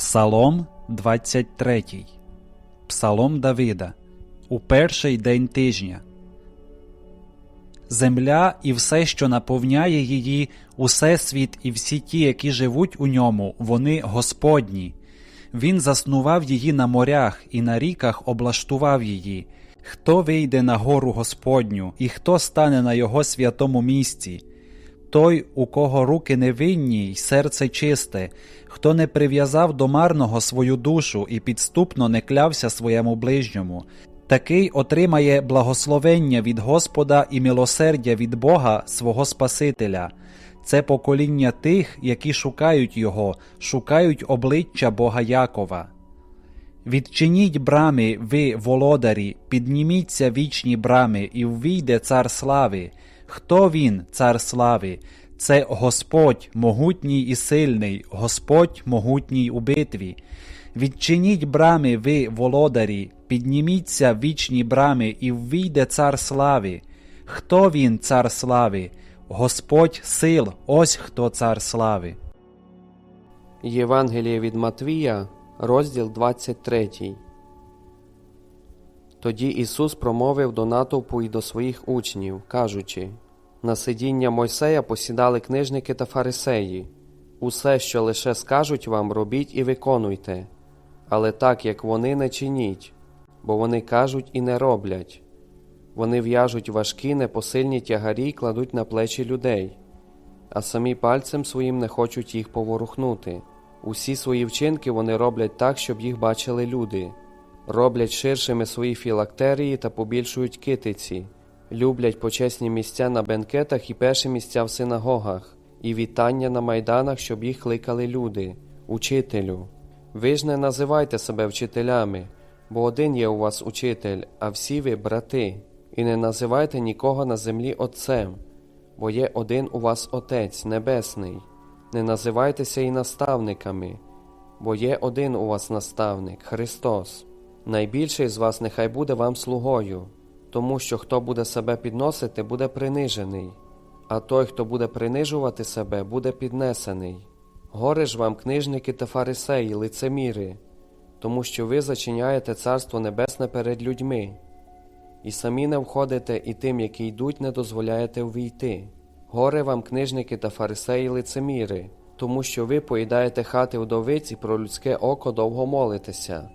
Псалом 23. Псалом Давида. У перший день тижня. Земля і все, що наповняє її, усе світ і всі ті, які живуть у ньому, вони Господні. Він заснував її на морях і на ріках облаштував її. Хто вийде на гору Господню, і хто стане на його святому місці? Той, у кого руки невинні й серце чисте, хто не прив'язав до марного свою душу і підступно не клявся своєму ближньому, такий отримає благословення від Господа і милосердя від Бога свого Спасителя. Це покоління тих, які шукають Його, шукають обличчя Бога Якова. Відчиніть брами, ви, володарі, підніміться вічні брами, і ввійде цар слави. Хто він, цар слави? Це Господь, могутній і сильний, Господь могутній у битві. Відчиніть брами, ви, володарі, підніміться вічні брами, і ввійде цар слави. Хто він, цар слави? Господь сил, ось хто цар слави. Євангеліє від Матвія, розділ 23. Тоді Ісус промовив до натовпу і до своїх учнів, кажучи: На сидіння Мойсея посідали книжники та фарисеї. Усе, що лише скажуть вам, робіть і виконуйте, але так, як вони не чиніть, бо вони кажуть і не роблять. Вони в'яжуть важкі непосильні тягарі й кладуть на плечі людей, а самі пальцем своїм не хочуть їх поворухнути. Усі свої вчинки вони роблять так, щоб їх бачили люди, роблять ширшими свої філактерії та побільшують китиці, люблять почесні місця на бенкетах і перші місця в синагогах, і вітання на майданах, щоб їх кликали люди, учителю. Ви ж не називайте себе вчителями, бо один є у вас учитель, а всі ви брати, і не називайте нікого на землі Отцем, бо є один у вас Отець Небесний. Не називайтеся і наставниками, бо є один у вас наставник Христос. Найбільший з вас нехай буде вам слугою, тому що хто буде себе підносити, буде принижений, а той, хто буде принижувати себе, буде піднесений. Горе ж вам, книжники та фарисеї, лицеміри, тому що ви зачиняєте Царство Небесне перед людьми, і самі не входите, і тим, які йдуть, не дозволяєте увійти. Горе вам, книжники та фарисеї лицеміри, тому що ви поїдаєте хати вдовиць і про людське око довго молитеся.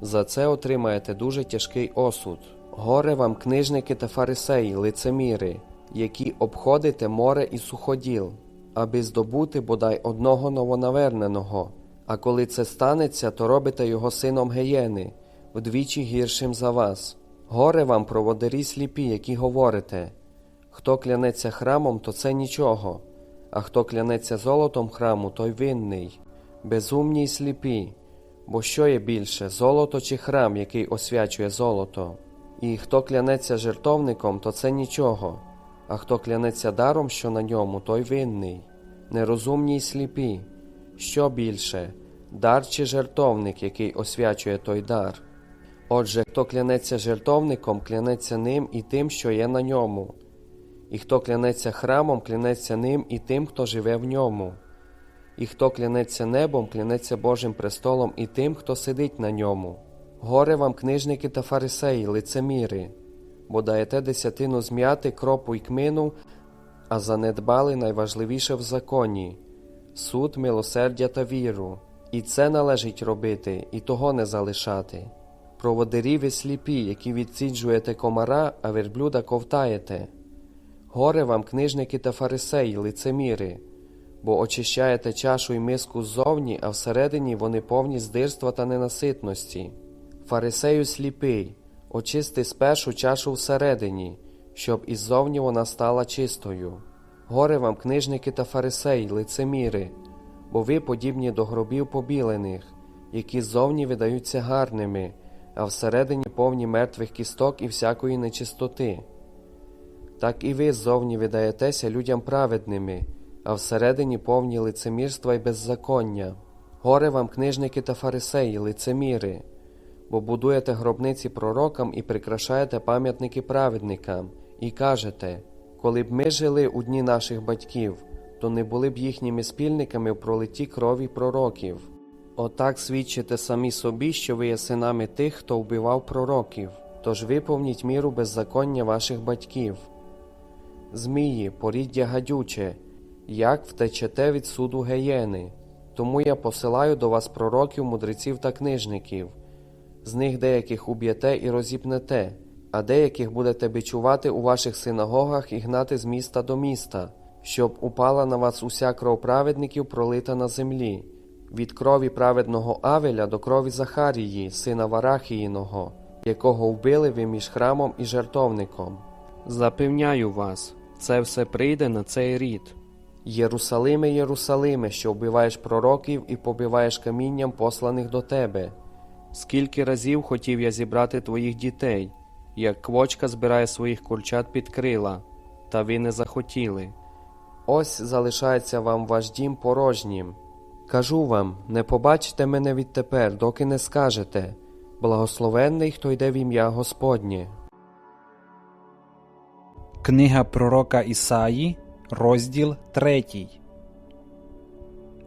За це отримаєте дуже тяжкий осуд. Горе вам, книжники та фарисеї, лицеміри, які обходите море і суходіл, аби здобути бодай одного новонаверненого. А коли це станеться, то робите його сином геєни, вдвічі гіршим за вас. Горе вам, проводарі сліпі, які говорите. Хто клянеться храмом, то це нічого, а хто клянеться золотом храму, той винний, безумні й сліпі, бо що є більше золото чи храм, який освячує золото? І хто клянеться жертовником, то це нічого, а хто клянеться даром, що на ньому, той винний, нерозумні й сліпі, що більше дар чи жертовник, який освячує той дар? Отже, хто клянеться жертовником, клянеться ним і тим, що є на ньому. І хто клянеться храмом, клянеться ним і тим, хто живе в ньому. І хто клянеться небом, клянеться Божим престолом і тим, хто сидить на ньому. Горе вам, книжники та фарисеї, лицеміри, бо даєте десятину зм'яти, кропу й кмину, а занедбали найважливіше в законі суд, милосердя та віру. І це належить робити, і того не залишати. Проводирі ви сліпі, які відсіджуєте комара, а верблюда ковтаєте. Горе вам, книжники та фарисеї, лицеміри, бо очищаєте чашу й миску ззовні, а всередині вони повні здирства та ненаситності. Фарисею сліпий, очисти спершу чашу всередині, щоб іззовні вона стала чистою. Горе вам, книжники та фарисеї, лицеміри, бо ви подібні до гробів побілених, які ззовні видаються гарними, а всередині повні мертвих кісток і всякої нечистоти. Так і ви ззовні видаєтеся людям праведними, а всередині повні лицемірства і беззаконня. Горе вам, книжники та фарисеї, лицеміри, бо будуєте гробниці пророкам і прикрашаєте пам'ятники праведникам, і кажете, коли б ми жили у дні наших батьків, то не були б їхніми спільниками в пролитті крові пророків. Отак свідчите самі собі, що ви є синами тих, хто вбивав пророків, тож виповніть міру беззаконня ваших батьків. Змії, поріддя гадюче, як втечете від суду геєни. Тому я посилаю до вас пророків, мудреців та книжників. З них деяких уб'єте і розіпнете, а деяких будете бичувати у ваших синагогах і гнати з міста до міста, щоб упала на вас уся кров праведників, пролита на землі, від крові праведного Авеля до крові Захарії, сина Варахіїного, якого вбили ви між храмом і жертовником. Запевняю вас, це все прийде на цей рід. Єрусалиме, Єрусалиме, що вбиваєш пророків і побиваєш камінням посланих до тебе. Скільки разів хотів я зібрати твоїх дітей, як квочка збирає своїх курчат під крила, та ви не захотіли. Ось залишається вам ваш дім порожнім. Кажу вам, не побачите мене відтепер, доки не скажете благословенний, хто йде в ім'я Господнє. Книга пророка Ісаї, розділ 3.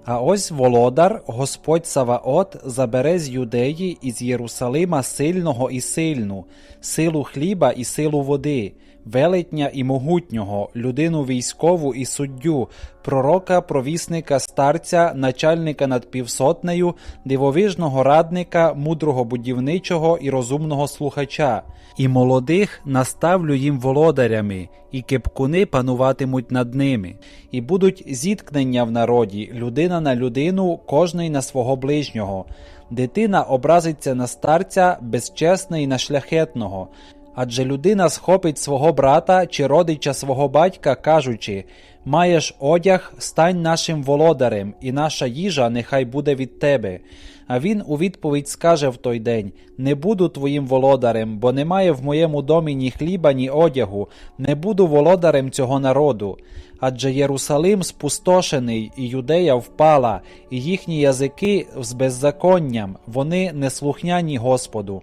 А ось володар, Господь Саваот, забере з юдеї і з Єрусалима сильного і сильну, силу хліба і силу води, велетня і могутнього, людину військову і суддю, пророка, провісника, старця, начальника над півсотнею, дивовижного радника, мудрого будівничого і розумного слухача. І молодих наставлю їм володарями, і кепкуни пануватимуть над ними, і будуть зіткнення в народі, людина на людину, кожний на свого ближнього. Дитина образиться на старця, безчесний на шляхетного. Адже людина схопить свого брата чи родича свого батька, кажучи Маєш одяг, стань нашим володарем, і наша їжа нехай буде від тебе. А він у відповідь скаже в той день Не буду твоїм володарем, бо немає в моєму домі ні хліба, ні одягу, не буду володарем цього народу. Адже Єрусалим спустошений, і юдея впала, і їхні язики з беззаконням, вони неслухняні Господу.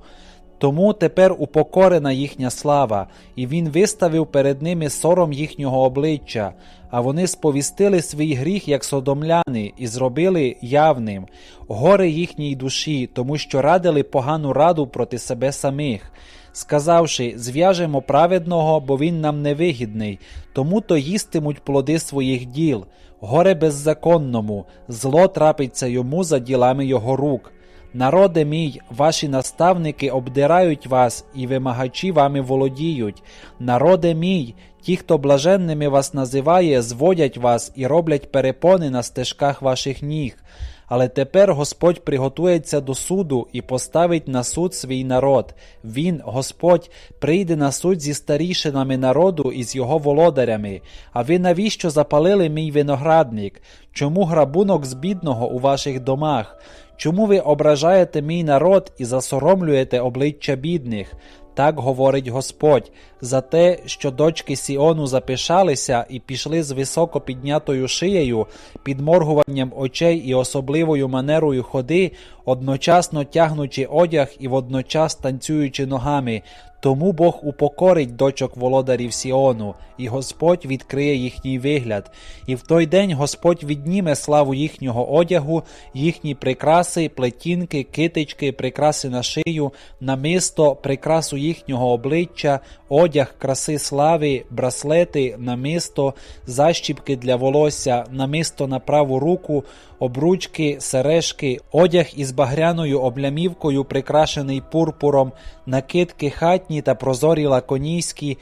Тому тепер упокорена їхня слава, і він виставив перед ними сором їхнього обличчя, а вони сповістили свій гріх, як содомляни, і зробили явним горе їхній душі, тому що радили погану раду проти себе самих, сказавши зв'яжемо праведного, бо він нам невигідний, тому то їстимуть плоди своїх діл, горе беззаконному, зло трапиться йому за ділами його рук. Народе мій, ваші наставники обдирають вас, і вимагачі вами володіють. Народе мій, ті, хто блаженними вас називає, зводять вас і роблять перепони на стежках ваших ніг. Але тепер Господь приготується до суду і поставить на суд свій народ. Він, Господь, прийде на суд зі старішинами народу і з його володарями. А ви навіщо запалили мій виноградник? Чому грабунок з бідного у ваших домах? Чому ви ображаєте мій народ і засоромлюєте обличчя бідних? Так говорить Господь, за те, що дочки Сіону запишалися і пішли з високо піднятою шиєю, підморгуванням очей і особливою манерою ходи, одночасно тягнучи одяг і водночас танцюючи ногами. Тому Бог упокорить дочок володарів Сіону, і Господь відкриє їхній вигляд. І в той день Господь відніме славу їхнього одягу, їхні прикраси, плетінки, китички, прикраси на шию, намисто, прикрасу їхнього обличчя, одяг краси слави, браслети, намисто, защіпки для волосся, намисто на праву руку, обручки, сережки, одяг із багряною облямівкою, прикрашений пурпуром, накидки хатні та прозорі лаконійські,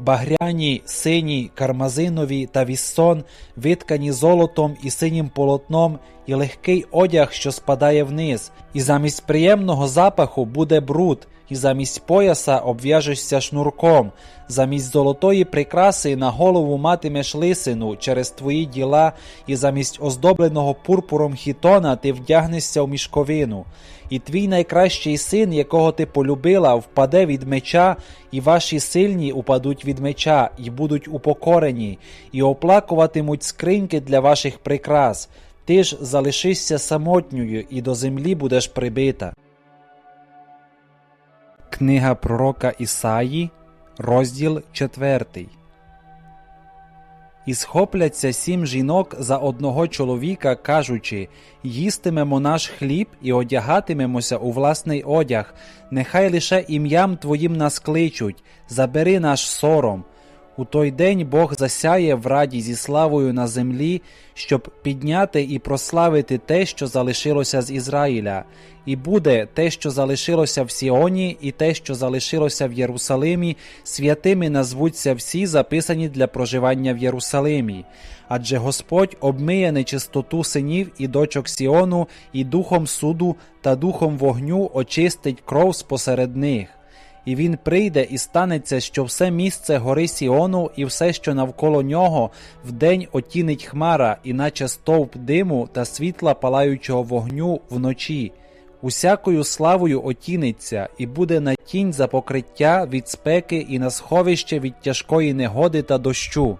багряні, сині, кармазинові та віссон, виткані золотом і синім полотном, і легкий одяг, що спадає вниз, і замість приємного запаху буде бруд, і замість пояса обв'яжешся шнурком, замість золотої прикраси на голову матимеш лисину через твої діла, і замість оздобленого пурпуром хітона ти вдягнешся в мішковину. І твій найкращий син, якого ти полюбила, впаде від меча, і ваші сильні упадуть від меча, і будуть упокорені, і оплакуватимуть скриньки для ваших прикрас. Ти ж залишишся самотньою і до землі будеш прибита. Книга пророка Ісаї, розділ 4. І схопляться сім жінок за одного чоловіка, кажучи: їстимемо наш хліб і одягатимемося у власний одяг, нехай лише ім'ям Твоїм нас кличуть, забери наш сором. У той день Бог засяє в раді зі славою на землі, щоб підняти і прославити те, що залишилося з Ізраїля, і буде те, що залишилося в Сіоні, і те, що залишилося в Єрусалимі, святими назвуться всі записані для проживання в Єрусалимі. Адже Господь обмиє нечистоту синів і дочок Сіону, і духом суду та духом вогню очистить кров спосеред них. І він прийде і станеться, що все місце гори Сіону і все, що навколо нього, вдень отінить хмара, іначе стовп диму та світла палаючого вогню вночі. Усякою славою отіниться, і буде на тінь за покриття від спеки і на сховище від тяжкої негоди та дощу.